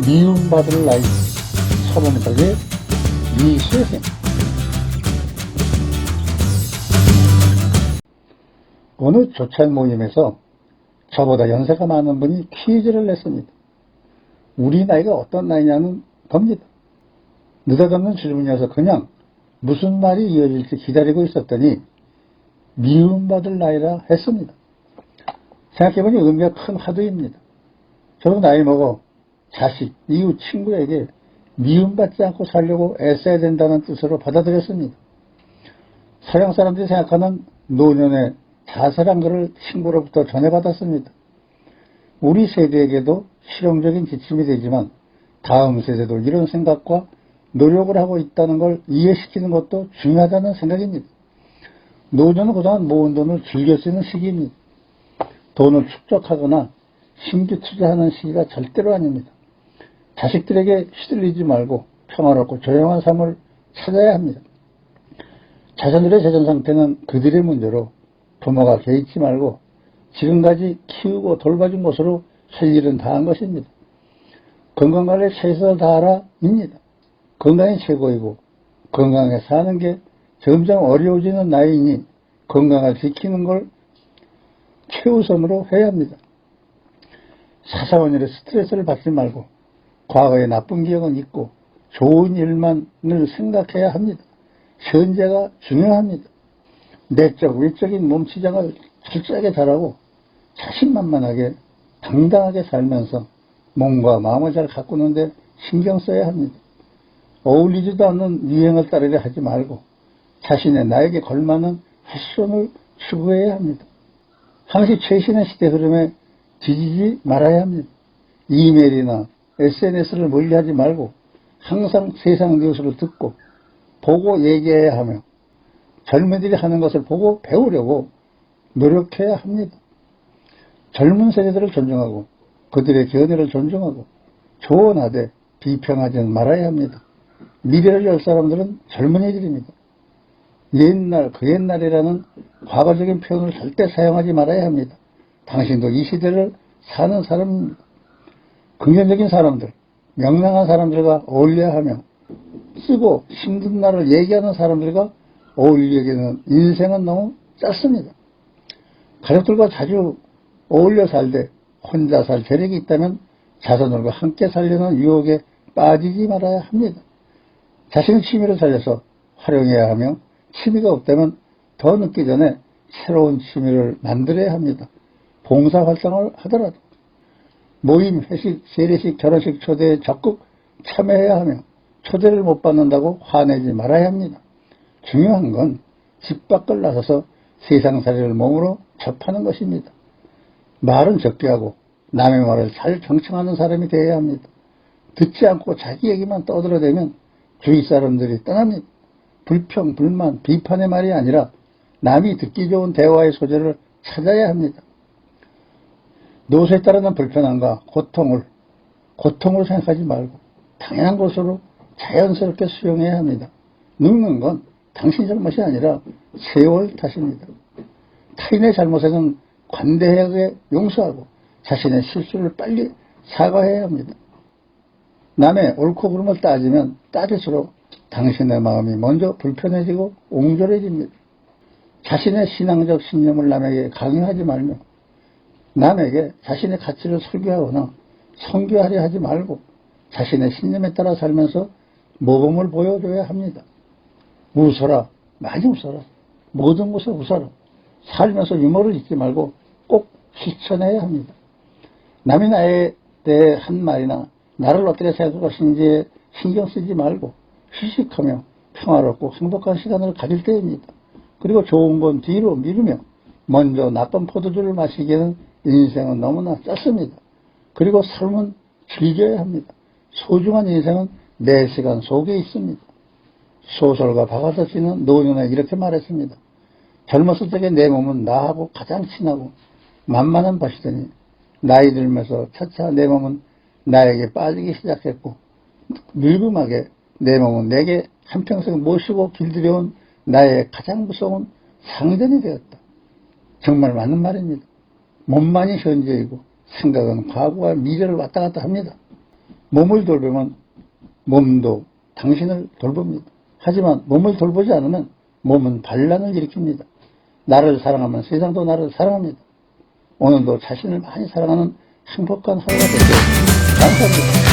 미움받을 나이 서른덕의 미수생 어느 조찬 모임에서 저보다 연세가 많은 분이 퀴즈를 냈습니다. 우리 나이가 어떤 나이냐는 겁니다. 느닷없는 질문이어서 그냥 무슨 말이 이어질지 기다리고 있었더니 미움받을 나이라 했습니다. 생각해보니 의미가 큰 화두입니다. 저도 나이 먹어 자식, 이웃, 친구에게 미움받지 않고 살려고 애써야 된다는 뜻으로 받아들였습니다. 서양 사람들이 생각하는 노년의 자살한 것을 친구로부터 전해받았습니다. 우리 세대에게도 실용적인 지침이 되지만 다음 세대도 이런 생각과 노력을 하고 있다는 걸 이해시키는 것도 중요하다는 생각입니다. 노년은 그동안 모은 돈을 수 있는 시기입니다. 돈을 축적하거나 신규 투자하는 시기가 절대로 아닙니다. 자식들에게 시들리지 말고 평화롭고 조용한 삶을 찾아야 합니다. 자녀들의 재정 상태는 그들의 문제로 부모가 개의치 말고 지금까지 키우고 돌봐준 것으로 할 일은 다 한 것입니다. 건강관리에 최선을 다하라입니다. 건강이 최고이고 건강하게 사는 게 점점 어려워지는 나이니 건강을 지키는 걸 최우선으로 해야 합니다. 사사원 일에 스트레스를 받지 말고 과거의 나쁜 기억은 잊고 좋은 일만을 생각해야 합니다. 현재가 중요합니다. 내적, 외적인 몸치장을 철저하게 잘하고 자신만만하게 당당하게 살면서 몸과 마음을 잘 가꾸는데 신경 써야 합니다. 어울리지도 않는 유행을 따르려 하지 말고 자신의 나에게 걸맞는 패션을 추구해야 합니다. 항시 최신의 시대 흐름에 뒤지지 말아야 합니다. 이메일이나 SNS를 멀리하지 말고 항상 세상 뉴스를 듣고 보고 얘기해야 하며 젊은이들이 하는 것을 보고 배우려고 노력해야 합니다. 젊은 세대들을 존중하고 그들의 견해를 존중하고 조언하되 비평하지는 말아야 합니다. 미래를 열 사람들은 젊은이들입니다. 옛날, 그 옛날이라는 과거적인 표현을 절대 사용하지 말아야 합니다. 당신도 이 시대를 사는 사람, 긍정적인 사람들, 명랑한 사람들과 어울려야 하며 쓰고 힘든 날을 얘기하는 사람들과 어울리기에는 인생은 너무 짧습니다. 가족들과 자주 어울려 살되 혼자 살 재력이 있다면 자손들과 함께 살려는 유혹에 빠지지 말아야 합니다. 자신의 취미를 살려서 활용해야 하며 취미가 없다면 더 늦기 전에 새로운 취미를 만들어야 합니다. 봉사활동을 하더라도 모임, 회식, 세례식, 결혼식 초대에 적극 참여해야 하며 초대를 못 받는다고 화내지 말아야 합니다. 중요한 건 집 밖을 나서서 세상살이를 몸으로 접하는 것입니다. 말은 적게 하고 남의 말을 잘 경청하는 사람이 되어야 합니다. 듣지 않고 자기 얘기만 떠들어대면 주위 사람들이 떠납니다. 불평, 불만, 비판의 말이 아니라 남이 듣기 좋은 대화의 소재를 찾아야 합니다. 노쇠에 따르는 불편함과 고통을 고통으로 생각하지 말고 당연한 것으로 자연스럽게 수용해야 합니다. 늙는 건 당신 잘못이 아니라 세월 탓입니다. 타인의 잘못에는 관대하게 용서하고 자신의 실수를 빨리 사과해야 합니다. 남의 옳고 그름을 따지면 따질수록 당신의 마음이 먼저 불편해지고 옹졸해집니다. 자신의 신앙적 신념을 남에게 강요하지 말며 남에게 자신의 가치를 설교하거나 성교하려 하지 말고 자신의 신념에 따라 살면서 모범을 보여줘야 합니다. 웃어라. 많이 웃어라. 모든 것에 웃어라. 살면서 유머를 잊지 말고 꼭 실천해야 합니다. 남이 나에 대해 한 말이나 나를 어떻게 생각할 것인지에 신경 쓰지 말고 휴식하며 평화롭고 행복한 시간을 가질 때입니다. 그리고 좋은 건 뒤로 미루며 먼저 나쁜 포도주를 마시기에는 인생은 너무나 짧습니다. 그리고 삶은 즐겨야 합니다. 소중한 인생은 내 시간 속에 있습니다. 소설가 박하서 씨는 노년에 이렇게 말했습니다. 젊었을 적에 내 몸은 나하고 가장 친하고 만만한 것이더니 나이 들면서 차차 내 몸은 나에게 빠지기 시작했고 늙음하게 내 몸은 내게 한평생 모시고 길들여온 나의 가장 무서운 상전이 되었다. 정말 맞는 말입니다. 몸만이 현재이고 생각은 과거와 미래를 왔다 갔다 합니다. 몸을 돌보면 몸도 당신을 돌봅니다. 하지만 몸을 돌보지 않으면 몸은 반란을 일으킵니다. 나를 사랑하면 세상도 나를 사랑합니다. 오늘도 자신을 많이 사랑하는 행복한 하루가 되길 감사합니다.